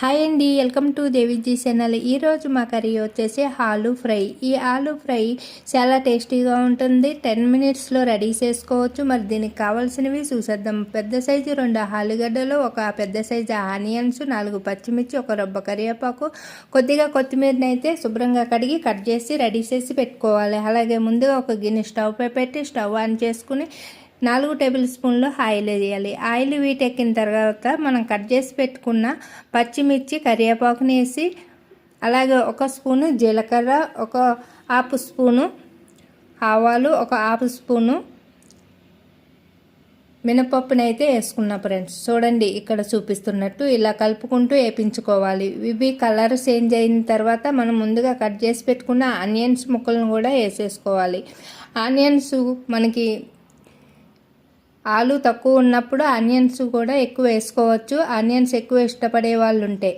Hi అండి welcome to Deviji channel. ఈరోజు మా కర్రీ వచ్చేసి ఆలు ఫ్రై. ఈ ఆలు ఫ్రై చాలా టేస్టీగా ఉంటుంది. టెన్ మినిట్స్లో రెడీ చేసుకోవచ్చు. మరి దీనికి కావాల్సినవి చూసేద్దాం. పెద్ద సైజు రెండు ఆలుగడ్డలు ఒక పెద్ద సైజు ఆనియన్స్ నాలుగు పచ్చిమిర్చి ఒక రొబ్బ కరివేపాకు. కొద్దిగా కొత్తిమీరని అయితే శుభ్రంగా కడిగి కట్ చేసి రెడీ చేసి పెట్టుకోవాలి. అలాగే ముందుగా ఒక గిన్నె స్టవ్ పై పెట్టి స్టవ్ ఆన్ చేసుకుని నాలుగు టేబుల్ స్పూన్లు ఆయిల్ వేయాలి. ఆయిల్ వీటెక్కిన తర్వాత మనం కట్ చేసి పెట్టుకున్న పచ్చిమిర్చి కరివేపాకుని వేసి అలాగే ఒక స్పూను జీలకర్ర ఒక హాఫ్ స్పూను ఆవాలు ఒక హాఫ్ స్పూను మినపప్పునైతే అయితే వేసుకున్నా ఫ్రెండ్స్. చూడండి ఇక్కడ చూపిస్తున్నట్టు ఇలా కలుపుకుంటూ వేపించుకోవాలి. ఇవి కలర్ చేంజ్ అయిన తర్వాత మనం ముందుగా కట్ చేసి పెట్టుకున్న ఆనియన్స్ ముక్కలను కూడా వేసేసుకోవాలి. ఆనియన్స్ మనకి ఆలు తక్కువ ఉన్నప్పుడు ఆనియన్స్ కూడా ఎక్కువ వేసుకోవచ్చు. ఆనియన్స్ ఎక్కువ ఇష్టపడే వాళ్ళు ఉంటే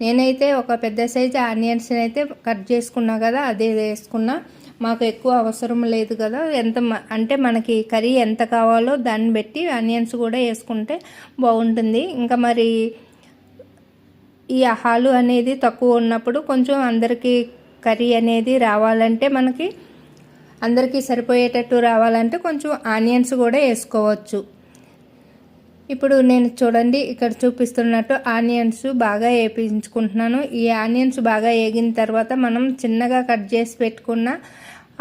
నేనైతే ఒక పెద్ద సైజు ఆనియన్స్ అయితే కట్ చేసుకున్నా కదా అదే వేసుకున్నా. మాకు ఎక్కువ అవసరం లేదు కదా. ఎంత అంటే మనకి కర్రీ ఎంత కావాలో దాన్ని బట్టి ఆనియన్స్ కూడా వేసుకుంటే బాగుంటుంది. ఇంకా మరి ఈ ఆహాలు అనేది తక్కువ ఉన్నప్పుడు కొంచెం అందరికీ కర్రీ అనేది రావాలంటే మనకి అందరికీ సరిపోయేటట్టు రావాలంటే కొంచెం ఆనియన్స్ కూడా వేసుకోవచ్చు. ఇప్పుడు నేను చూడండి ఇక్కడ చూపిస్తున్నట్టు ఆనియన్స్ బాగా వేపించుకుంటున్నాను. ఈ ఆనియన్స్ బాగా వేగిన తర్వాత మనం చిన్నగా కట్ చేసి పెట్టుకున్న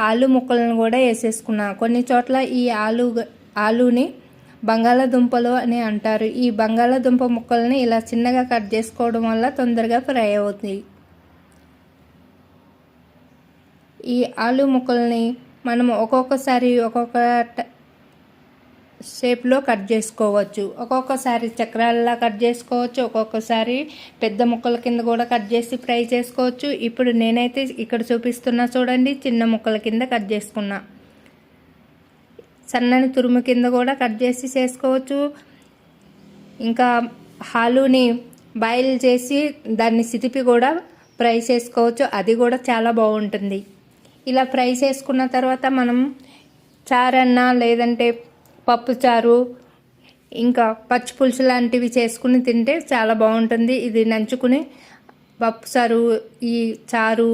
ఆలు ముక్కలను కూడా వేసేసుకున్నా. కొన్ని చోట్ల ఈ ఆలు ఆలుని బంగాళాదుంపలు అని అంటారు. ఈ బంగాళాదుంప ముక్కల్ని ఇలా చిన్నగా కట్ చేసుకోవడం వల్ల తొందరగా ఫ్రై అవుతాయి ఈ ఆలు ముక్కల్ని మనం ఒక్కొక్కసారి ఒక్కొక్క షేప్లో కట్ చేసుకోవచ్చు. ఒక్కొక్కసారి చక్రాలలా కట్ చేసుకోవచ్చు. ఒక్కొక్కసారి పెద్ద ముక్కల కింద కూడా కట్ చేసి ఫ్రై చేసుకోవచ్చు. ఇప్పుడు నేనైతే ఇక్కడ చూపిస్తున్నా చూడండి చిన్న ముక్కల కింద కట్ చేసుకున్నా. సన్నని తురుము కింద కూడా కట్ చేసి చేసుకోవచ్చు. ఇంకా హాలుని బాయిల్ చేసి దాన్ని సితిపి కూడా ఫ్రై చేసుకోవచ్చు. అది కూడా చాలా బాగుంటుంది. ఇలా ఫ్రై చేసుకున్న తర్వాత మనం చారన్నా లేదంటే పప్పు చారు ఇంకా పచ్చి పులుసు లాంటివి చేసుకుని తింటే చాలా బాగుంటుంది. ఇది నంచుకుని పప్పు చారు ఈ చారు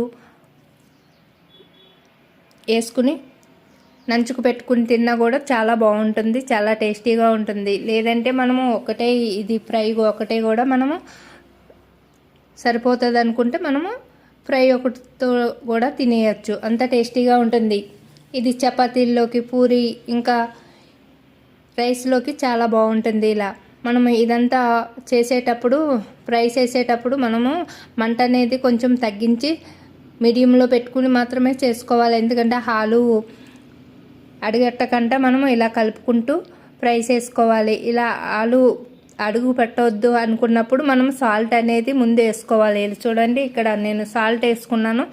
వేసుకుని నంచుకు పెట్టుకుని తిన్నా కూడా చాలా బాగుంటుంది చాలా టేస్టీగా ఉంటుంది. లేదంటే మనము ఒకటే ఇది ఫ్రై ఒకటే కూడా మనము సరిపోతుంది అనుకుంటే మనము ఫ్రై ఒకటితో కూడా తినేయచ్చు. అంత టేస్టీగా ఉంటుంది. ఇది చపాతీల్లోకి పూరి ఇంకా రైస్లోకి చాలా బాగుంటుంది ఇలా. మనము ఇదంతా చేసేటప్పుడు ఫ్రై చేసేటప్పుడు మనము మంట అనేది కొంచెం తగ్గించి మీడియంలో పెట్టుకుని మాత్రమే చేసుకోవాలి. ఎందుకంటే హాలు అడిగట్టకంటే మనము ఇలా కలుపుకుంటూ ఫ్రై చేసుకోవాలి. ఇలా ఆలు అడుగు పెట్టవద్దు అనుకున్నప్పుడు మనం సాల్ట్ అనేది ముందు వేసుకోవాలి. చూడండి ఇక్కడ నేను సాల్ట్ వేసుకున్నాను.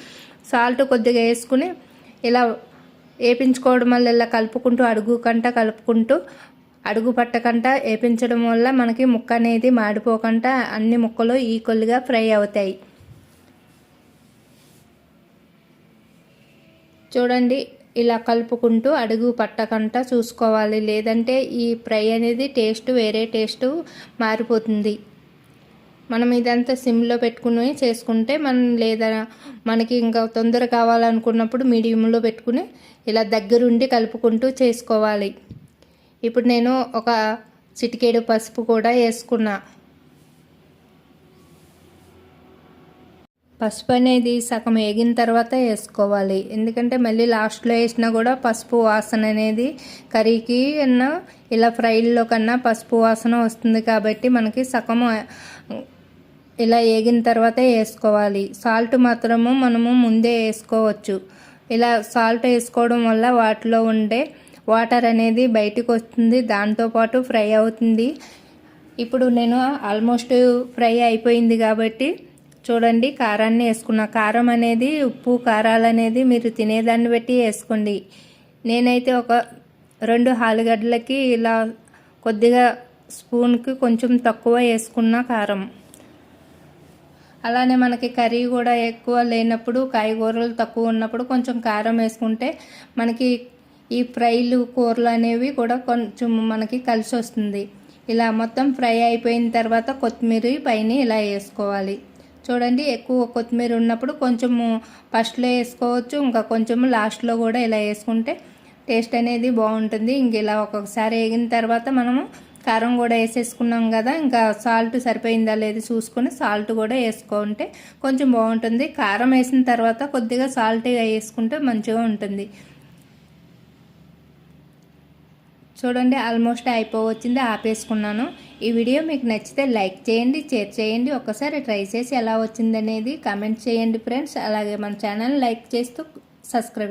సాల్ట్ కొద్దిగా వేసుకుని ఇలా వేపించుకోవడం వల్ల ఇలా కలుపుకుంటూ అడుగు కంట కలుపుకుంటూ అడుగు పట్టకంట వేపించడం వల్ల మనకి ముక్క అనేది మాడిపోకుండా అన్ని ముక్కలు ఈక్వల్గా ఫ్రై అవుతాయి. చూడండి ఇలా కలుపుకుంటూ అడుగు పట్టకుండా చూసుకోవాలి. లేదంటే ఈ ఫ్రై అనేది టేస్ట్ వేరే టేస్ట్ మారిపోతుంది. మనం ఇదంతా సిమ్లో పెట్టుకుని చేసుకుంటే మనం లేదా మనకి ఇంకా తొందర కావాలనుకున్నప్పుడు మీడియంలో పెట్టుకుని ఇలా దగ్గరుండి కలుపుకుంటూ చేసుకోవాలి. ఇప్పుడు నేను ఒక చిటికేడు పసుపు కూడా వేసుకున్నా. పసుపు అనేది సగం వేగిన తర్వాత వేసుకోవాలి. ఎందుకంటే మళ్ళీ లాస్ట్లో వేసినా కూడా పసుపు వాసన అనేది కర్రీకి అన్నా ఇలా ఫ్రైల్లో కన్నా పసుపు వాసన వస్తుంది కాబట్టి మనకి సగం ఇలా వేగిన తర్వాత వేసుకోవాలి. సాల్ట్ మాత్రము మనము ముందే వేసుకోవచ్చు. ఇలా సాల్ట్ వేసుకోవడం వల్ల వాటిలో ఉండే వాటర్ అనేది బయటకు వస్తుంది దాంతోపాటు ఫ్రై అవుతుంది. ఇప్పుడు నేను ఆల్మోస్ట్ ఫ్రై అయిపోయింది కాబట్టి చూడండి కారాన్ని వేసుకున్న. కారం అనేది ఉప్పు కారాలు అనేది మీరు తినేదాన్ని బట్టి వేసుకోండి. నేనైతే ఒక రెండు ఆలుగడ్డలకి ఇలా కొద్దిగా స్పూన్కి కొంచెం తక్కువ వేసుకున్న కారం. అలానే మనకి కర్రీ కూడా ఎక్కువ లేనప్పుడు కాయగూరలు తక్కువ ఉన్నప్పుడు కొంచెం కారం వేసుకుంటే మనకి ఈ ఫ్రైలు కూరలు అనేవి కూడా కొంచెం మనకి కలిసి వస్తుంది ఇలా మొత్తం ఫ్రై అయిపోయిన తర్వాత కొత్తిమీర పైన ఇలా వేసుకోవాలి. చూడండి ఎక్కువ కొత్తిమీర ఉన్నప్పుడు కొంచెము ఫస్ట్లో వేసుకోవచ్చు ఇంకా కొంచెము లాస్ట్లో కూడా ఇలా వేసుకుంటే టేస్ట్ అనేది బాగుంటుంది. ఇంక ఇలా ఒక్కొక్కసారి వేగిన తర్వాత మనము కారం కూడా వేసేసుకున్నాం కదా ఇంకా సాల్ట్ సరిపోయిందా లేదు చూసుకొని సాల్ట్ కూడా వేసుకుంటే కొంచెం బాగుంటుంది. కారం వేసిన తర్వాత కొద్దిగా సాల్ట్గా వేసుకుంటే మంచిగా ఉంటుంది. చూడండి ఆల్మోస్ట్ అయిపోవచ్చింది ఆపేసుకున్నాను. ఈ వీడియో మీకు నచ్చితే లైక్ చేయండి షేర్ చేయండి ఒకసారి ట్రై చేసి ఎలా వచ్చిందనేది కామెంట్ చేయండి ఫ్రెండ్స్ అలాగే మన ఛానల్ లైక్ చేస్తూ సబ్స్క్రైబ్